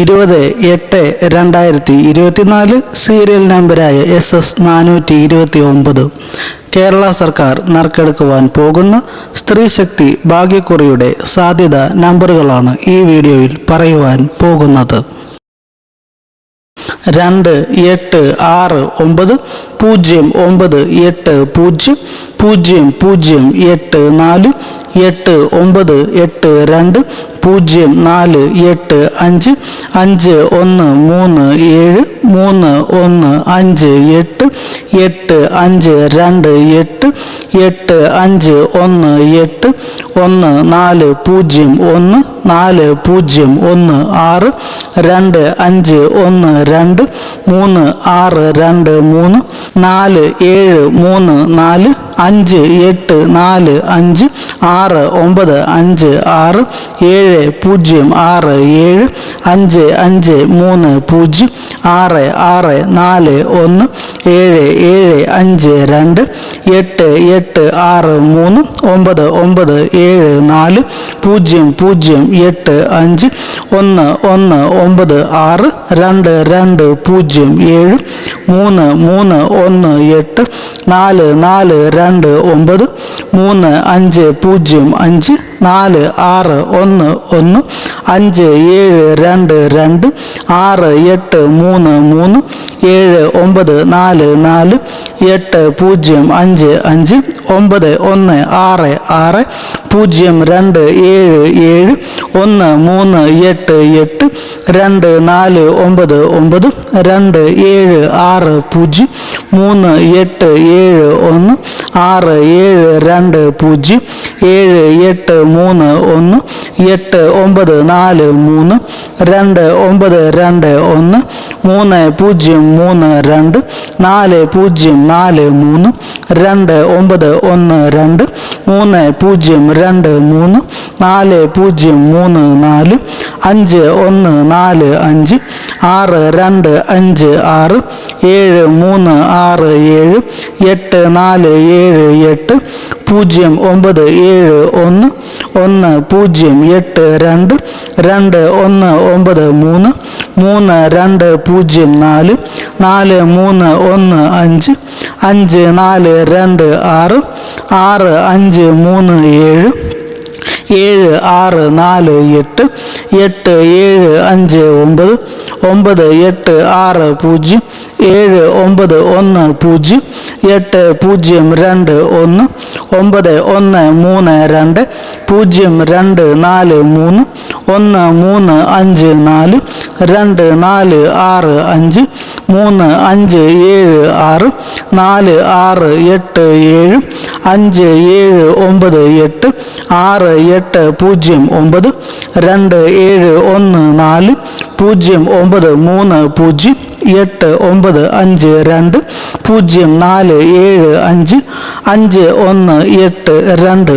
ഇരുപത് എട്ട് രണ്ടായിരത്തി ഇരുപത്തിനാല് സീരിയൽ നമ്പരായ എസ് എസ് നാനൂറ്റി ഇരുപത്തി ഒമ്പത്. കേരള സർക്കാർ നറുക്കെടുക്കുവാൻ പോകുന്ന സ്ത്രീശക്തി ഭാഗ്യക്കുറിയുടെ സാധ്യത നമ്പറുകളാണ് ഈ വീഡിയോയിൽ പറയുവാൻ പോകുന്നത്. രണ്ട് എട്ട് ആറ് ഒമ്പത് പൂജ്യം ഒമ്പത് എട്ട് പൂജ്യം പൂജ്യം പൂജ്യം എട്ട് നാല് എട്ട് ഒമ്പത് എട്ട് രണ്ട് പൂജ്യം നാല് എട്ട് അഞ്ച് അഞ്ച് ഒന്ന് മൂന്ന് ഏഴ് മൂന്ന് ഒന്ന് അഞ്ച് എട്ട് എട്ട് അഞ്ച് രണ്ട് എട്ട് എട്ട് അഞ്ച് ഒന്ന് എട്ട് ഒന്ന് നാല് പൂജ്യം ഒന്ന് നാല് പൂജ്യം ഒന്ന് ആറ് രണ്ട് അഞ്ച് ഒന്ന് രണ്ട് മൂന്ന് ആറ് രണ്ട് മൂന്ന് നാല് ഏഴ് മൂന്ന് നാല് അഞ്ച് എട്ട് നാല് അഞ്ച് ആറ് ഒമ്പത് അഞ്ച് ആറ് ഏഴ് പൂജ്യം ആറ് ഏഴ് അഞ്ച് അഞ്ച് മൂന്ന് പൂജ്യം ആറ് ആറ് നാല് ഒന്ന് ഏഴ് ഏഴ് അഞ്ച് രണ്ട് എട്ട് എട്ട് ആറ് മൂന്ന് ഒമ്പത് ഒമ്പത് ഏഴ് നാല് പൂജ്യം പൂജ്യം എട്ട് അഞ്ച് ഒന്ന് ഒന്ന് ഒമ്പത് ആറ് രണ്ട് രണ്ട് പൂജ്യം ഏഴ് മൂന്ന് മൂന്ന് ഒന്ന് എട്ട് നാല് നാല് രണ്ട് ഒമ്പത് മൂന്ന് അഞ്ച് പൂജ്യം അഞ്ച് നാല് ആറ് ഒന്ന് ഒന്ന് അഞ്ച് ഏഴ് രണ്ട് രണ്ട് ആറ് എട്ട് മൂന്ന് മൂന്ന് ഏഴ് ഒമ്പത് നാല് നാല് എട്ട് പൂജ്യം അഞ്ച് അഞ്ച് ഒമ്പത് ഒന്ന് ആറ് ആറ് പൂജ്യം രണ്ട് ഏഴ് ഏഴ് ഒന്ന് മൂന്ന് എട്ട് എട്ട് രണ്ട് നാല് ഒമ്പത് ഒമ്പത് രണ്ട് ഏഴ് ആറ് പൂജ്യം മൂന്ന് എട്ട് ഏഴ് ഒന്ന് ആറ് ഏഴ് രണ്ട് പൂജ്യം ഏഴ് എട്ട് മൂന്ന് ഒന്ന് എട്ട് ഒമ്പത് നാല് മൂന്ന് രണ്ട് ഒമ്പത് രണ്ട് ഒന്ന് മൂന്ന് പൂജ്യം മൂന്ന് രണ്ട് നാല് പൂജ്യം നാല് മൂന്ന് രണ്ട് ഒമ്പത് ഒന്ന് രണ്ട് മൂന്ന് പൂജ്യം രണ്ട് മൂന്ന് നാല് പൂജ്യം മൂന്ന് നാല് അഞ്ച് ഒന്ന് നാല് അഞ്ച് ആറ് രണ്ട് അഞ്ച് ആറ് ഏഴ് മൂന്ന് ആറ് ഏഴ് എട്ട് നാല് ഏഴ് എട്ട് പൂജ്യം ഒമ്പത് ഏഴ് ഒന്ന് ഒന്ന് പൂജ്യം എട്ട് രണ്ട് രണ്ട് ഒന്ന് ഒമ്പത് മൂന്ന് മൂന്ന് രണ്ട് പൂജ്യം നാല് നാല് മൂന്ന് ഒന്ന് അഞ്ച് അഞ്ച് നാല് രണ്ട് ആറ് ആറ് അഞ്ച് മൂന്ന് ഏഴ് ഏഴ് ആറ് നാല് എട്ട് എട്ട് ഏഴ് അഞ്ച് ഒമ്പത് ഒമ്പത് എട്ട് ആറ് പൂജ്യം ഏഴ് ഒമ്പത് ഒന്ന് പൂജ്യം എട്ട് പൂജ്യം രണ്ട് ഒന്ന് ഒമ്പത് ഒന്ന് മൂന്ന് രണ്ട് പൂജ്യം രണ്ട് നാല് മൂന്ന് ഒന്ന് മൂന്ന് അഞ്ച് നാല് രണ്ട് നാല് ആറ് അഞ്ച് മൂന്ന് അഞ്ച് ഏഴ് ആറ് നാല് ആറ് എട്ട് ഏഴ് അഞ്ച് ഏഴ് ഒമ്പത് എട്ട് ആറ് എട്ട് പൂജ്യം ഒമ്പത് രണ്ട് ഏഴ് ഒന്ന് നാല് പൂജ്യം ഒമ്പത് മൂന്ന് പൂജ്യം എട്ട് ഒമ്പത് അഞ്ച് രണ്ട് പൂജ്യം നാല് ഏഴ് അഞ്ച് അഞ്ച് ഒന്ന് എട്ട് രണ്ട്.